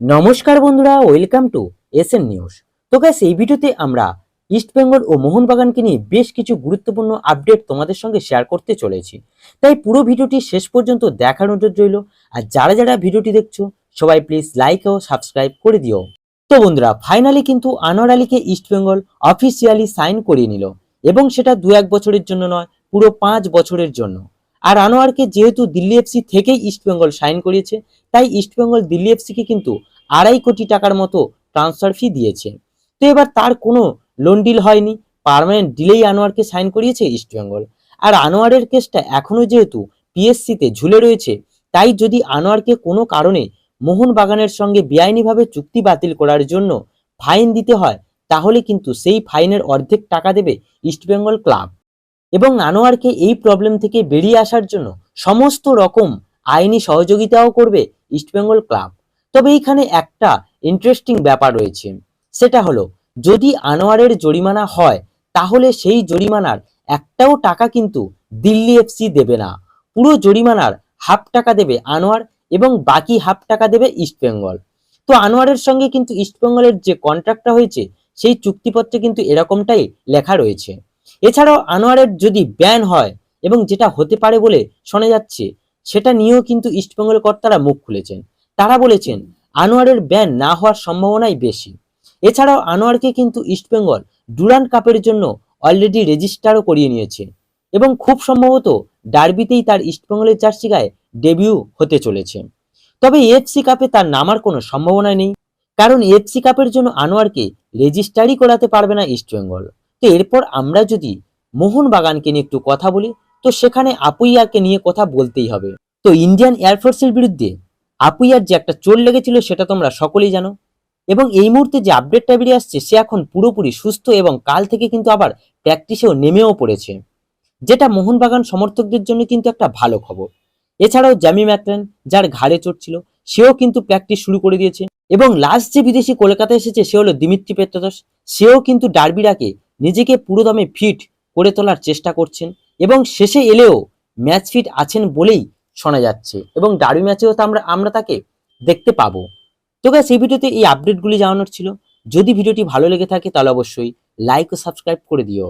নমস্কার বন্ধুরা, welcome to S N news. তো গ্যাস এই ভিডিওতে আমরা ইস্টবেঙ্গল ও মোহনবাগানকে নিয়ে বেশ কিছু গুরুত্বপূর্ণ আপডেট তোমাদের সঙ্গে শেয়ার করতে চলেছি। তাই পুরো ভিডিওটি শেষ পর্যন্ত দেখার নজর রইল, আর যারা যারা ভিডিওটি দেখছ, সবাই প্লিজ লাইক ও সাবস্ক্রাইব করে দিও। তো বন্ধুরা ফাইনালি কিন্তু আনোয়ার আলীকে ইস্টবেঙ্গল অফিসিয়ালি সাইন করিয়ে নিল, এবং সেটা দু এক বছরের জন্য নয়, পুরো পাঁচ বছরের জন্য। আর আনোয়ারকে যেহেতু দিল্লি এফসি থেকেই ইস্টবেঙ্গল সাইন করিয়েছে, তাই ইস্টবেঙ্গল দিল্লি এফসিকে কিন্তু আড়াই কোটি টাকার মতো ট্রান্সফার ফি দিয়েছে। তো এবার তার কোনো লোন ডিল হয়নি পার্মানেন্ট ডিলেই আনোয়ারকে সাইন করিয়েছে ইস্টবেঙ্গল আর আনোয়ারের কেসটা এখনও যেহেতু পিএসসিতে ঝুলে রয়েছে, তাই যদি আনোয়ারকে কোনো কারণে মোহনবাগানের সঙ্গে বেআইনিভাবে চুক্তি বাতিল করার জন্য ফাইন দিতে হয়, তাহলে কিন্তু সেই ফাইনের অর্ধেক টাকা দেবে ইস্টবেঙ্গল ক্লাব এবং আনোয়ারকে এই প্রবলেম থেকে বেরিয়ে আসার জন্য সমস্ত রকম আইনি সহযোগিতাও করবে ইস্টবেঙ্গল ক্লাব তবে এইখানে একটা ইন্টারেস্টিং ব্যাপার রয়েছে। সেটা হলো, যদি আনোয়ারের জরিমানা হয়, তাহলে সেই জরিমানার একটাও টাকা কিন্তু দিল্লি এফসি দেবে না। পুরো জরিমানার হাফ টাকা দেবে আনোয়ার এবং বাকি হাফ টাকা দেবে ইস্টবেঙ্গল তো আনোয়ারের সঙ্গে কিন্তু ইস্টবেঙ্গলের যে কন্ট্রাক্টটা হয়েছে, সেই চুক্তিপত্রে কিন্তু এরকমটাই লেখা রয়েছে। এছাড়াও আনোয়ারের যদি ব্যান হয় এবং যেটা হতে পারে বলে শোনা যাচ্ছে, সেটা নিয়েও কিন্তু ইস্টবেঙ্গল কর্তারা মুখ খুলেছেন। তারা বলেছেন, আনোয়ারের ব্যান না হওয়ার সম্ভাবনাই বেশি। এছাড়াও আনোয়ারকে কিন্তু ইস্টবেঙ্গল ডুরান্ড কাপের জন্য অলরেডি রেজিস্টারও করিয়ে নিয়েছে এবং খুব সম্ভবত ডার্বিতেই তার ইস্টবেঙ্গলের জার্সি গায়ে ডেবিউ হতে চলেছে। তবে এফসি কাপে তার নামার কোনো সম্ভাবনা নেই, কারণ এফসি কাপের জন্য আনোয়ারকে রেজিস্টারই করাতে পারবে না ইস্টবেঙ্গল তো এরপর আমরা যদি মোহনবাগানকে নিয়ে একটু কথা বলি, তো সেখানে আপুইয়াকে নিয়ে কথা বলতেই হবে। তো ইন্ডিয়ান এয়ারফোর্সের বিরুদ্ধে আপুইয়ার যে একটা চোট লেগেছিল সেটা তোমরা সকলেই জানো। এবং এই মুহূর্তে যে আপডেটটা বেরিয়ে আসছে, সে এখন পুরোপুরি সুস্থ এবং কাল থেকে কিন্তু আবার প্র্যাকটিসেও নেমেও পড়েছে। যেটা মোহনবাগান সমর্থকদের জন্য কিন্তু একটা ভালো খবর। এছাড়াও জামি ম্যাকলেন যার ঘাড়ে চোট ছিল, সেও কিন্তু প্র্যাকটিস শুরু করে দিয়েছে। এবং লাস্ট যে বিদেশি কলকাতায় এসেছে, সে হলো দিমিত্রি পেত্রদস সেও কিন্তু ডার্বিরাকে নিজেকে পুরোদমে ফিট করে তোলার চেষ্টা করছেন এবং শেষে এলেও ম্যাচ ফিট আছেন বলেই শোনা যাচ্ছে এবং ডারু ম্যাচেও তো আমরা আমরা তাকে দেখতে পাবো। তো গাছ এই ভিডিওতে এই আপডেটগুলি জানানোর ছিল। যদি ভিডিওটি ভালো লেগে থাকে তাহলে অবশ্যই লাইক ও সাবস্ক্রাইব করে দিও।